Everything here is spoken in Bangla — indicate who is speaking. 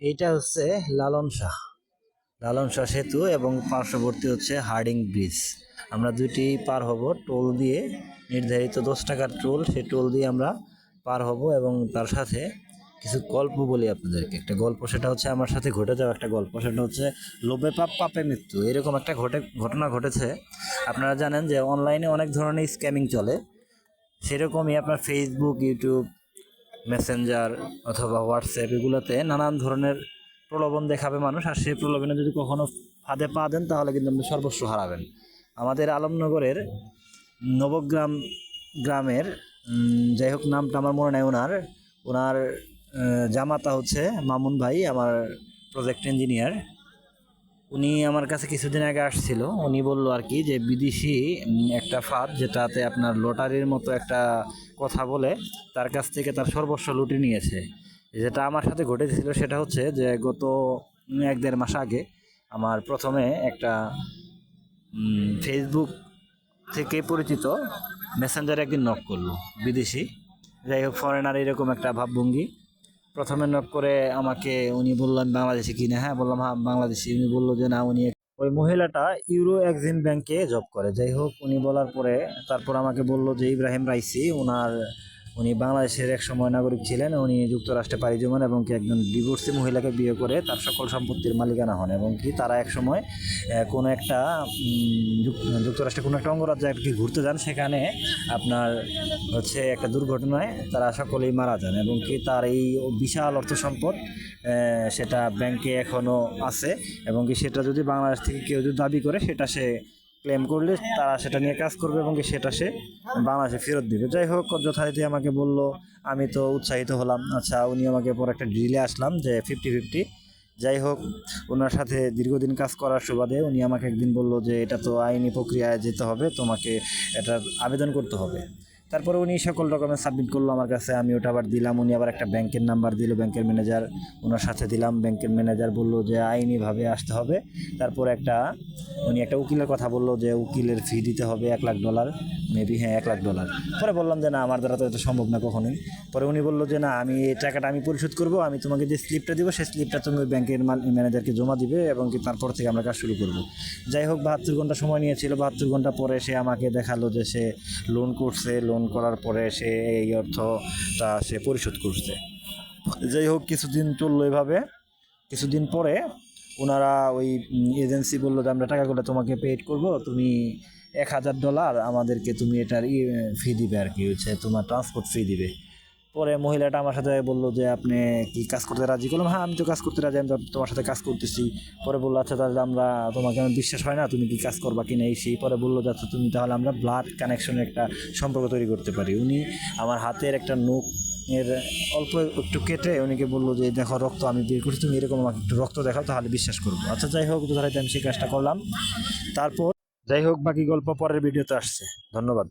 Speaker 1: এইটা হচ্ছে লালন শাহ। লালন শাহ সেতু এবং পার্শ্ববর্তী হচ্ছে হার্ডিং ব্রিজ। আমরা দুইটি পার হব টোল দিয়ে। নির্ধারিত দশ টাকার টোল, সেই টোল দিয়ে আমরা পার হব এবং তার সাথে কিছু গল্প বলি আপনাদেরকে। একটা গল্প, সেটা হচ্ছে আমার সাথে ঘটে যাওয়া একটা গল্প। সেটা হচ্ছে লোভে পাপ, পাপে মৃত্যু। এরকম একটা ঘটে, ঘটনা ঘটেছে। আপনারা জানেন যে অনলাইনে অনেক ধরনের স্ক্যামিং চলে। সেরকমই আপনার ফেসবুক ইউটিউব মেসেঞ্জার অথবা হোয়াটসঅ্যাপ এগুলোতে নানান ধরনের প্রলোভন দেখাবে মানুষ। আর সেই প্রলোভনে যদি কখনও ফাঁদে পা দেন, তাহলে কিন্তু আপনি সর্বস্ব হারাবেন। আমাদের আলমনগরের নবগ্রাম গ্রামের যাই হোক নামটা আমার মনে নেই ওনার। ওনার জামাতা হচ্ছে মামুন ভাই, আমার প্রজেক্ট ইঞ্জিনিয়ার উনি আমার কাছে কিছুদিন আগে আসছিল। উনি বলল আর কি যে, বিদেশি একটা ফাঁদ যেটাতে আপনার লটারির মতো একটা কথা বলে, তার কাছ থেকে তার সর্বস্ব লুটে নিয়েছে। যেটা আমার সাথে ঘটেছিল সেটা হচ্ছে যে, গত এক দেড় মাস আগে আমার প্রথমে একটা ফেসবুক থেকে পরিচিত মেসেঞ্জারে একদিন নক করল, বিদেশি। যাই হোক ফরেনার এরকম একটা ভাবভঙ্গি। প্রথমে নক করে আমাকে উনি বললেন, বাংলাদেশে কিনে হ্যাঁ বললাম হ্যাঁ বাংলাদেশি। উনি বলল যে, না, উনি ওই মহিলাটা ইউরো এক্সিম ব্যাংকে জব করে। যাই হোক, উনি বলার পরে তারপর আমাকে বলল যে, ইব্রাহিম রাইসি ওনার উনি বাংলাদেশের এক সময় নাগরিক ছিলেন, উনি যুক্তরাষ্ট্রে পাড়ি জমান এবং কি একজন ডিভোর্সি মহিলাকে বিয়ে করে তার সকল সম্পত্তির মালিকানা হন এবং কি তারা এক সময় কোনো একটা যুক্তরাষ্ট্রে কোনো একটা অঙ্গরাজ্যে কি ঘুরতে যান, সেখানে আপনার হচ্ছে একটা দুর্ঘটনায় তারা সকলেই মারা যান এবং কি তার এই বিশাল অর্থ সম্পদ সেটা ব্যাংকে এখনও আছে এবং কি সেটা যদি বাংলাদেশ থেকে কেউ যদি দাবি করে, সেটা সে ক্লেম করলে তারা সেটা নিয়ে কাজ করবে এবং সেটা সে বাংলাদেশে ফেরত দিবে। যাই হোক, যথারীতি আমাকে বলল, আমি তো উৎসাহিত হলাম। আচ্ছা উনি আমাকে পর একটা ডিলে আসলাম যে ফিফটি ফিফটি যাই হোক ওনার সাথে দীর্ঘদিন কাজ করার সুবাদে উনি আমাকে একদিন বলল যে, এটা তো আইনি প্রক্রিয়ায় যেতে হবে, তোমাকে এটা আবেদন করতে হবে। তারপরে উনি সকল ডকুমেন্ট সাবমিট করল আমার কাছে। আমি ওটা আবার দিলাম, উনি আবার একটা ব্যাংকের নাম্বার দিল, ব্যাংকের ম্যানেজার ওনার সাথে দিলাম। ব্যাংকের ম্যানেজার বলল যে আইনিভাবে আসতে হবে। তারপর একটা, উনি একটা উকিলের কথা বলল যে, উকিলের ফি দিতে হবে এক লাখ ডলার মেবি হ্যাঁ এক লাখ ডলার পরে বললাম যে, না, আমার দ্বারা তো এটা সম্ভব না কখনোই। পরে উনি বলল যে, না, আমি এই টাকাটা আমি পরিশোধ করব, আমি তোমাকে যে স্লিপটা দিব, সেই স্লিপটা তুমি ব্যাংকের ম্যানেজারকে জমা দিবে এবং কি তারপর থেকে আমরা কাজ শুরু করব। যাই হোক, বাহাত্তর ঘণ্টা সময় নিয়েছিল। বাহাত্তর ঘণ্টা পরে সে আমাকে দেখাল যে, সে লোন করছে লোন করার পরে সে এই অর্থ তা সে পরিশোধ করছে। যাই হোক, কিছুদিন চলল এভাবে। কিছুদিন পরে ওনারা ওই এজেন্সি বলল যে, আমরা টাকাগুলো তোমাকে পেড করব, তুমি এক হাজার ডলার আমাদেরকে তুমি এটার ফি দিবে আর কি হচ্ছে তোমার ট্রান্সপোর্ট ফি দিবে। পরে মহিলাটা আমার সাথে বলল যে, আপনি কি কাজ করতে রাজি? করলাম হ্যাঁ আমি তো কাজ করতে রাজি, আমি তোমার সাথে কাজ করতেছি। পরে বলল আচ্ছা তাহলে আমরা, তোমাকে আমার বিশ্বাস হয় না তুমি কি কাজ করবা কি না এই সেই? পরে বলল যে আচ্ছা তুমি তাহলে আমরা ব্লাড কানেকশনের একটা সম্পর্ক তৈরি করতে পারি। উনি আমার হাতের একটা নোক এর অল্প একটু কেটে উনিকে বলল যে, দেখো, রক্ত আমি বের করছি, তুমি এরকম আমাকে একটু রক্ত দেখাও, তাহলে বিশ্বাস করব। আচ্ছা যাই হোক যথারীতি আমি সেই কাজটা করলাম। তারপর যাই হোক, বাকি গল্প পরের ভিডিওতে আসছে। ধন্যবাদ।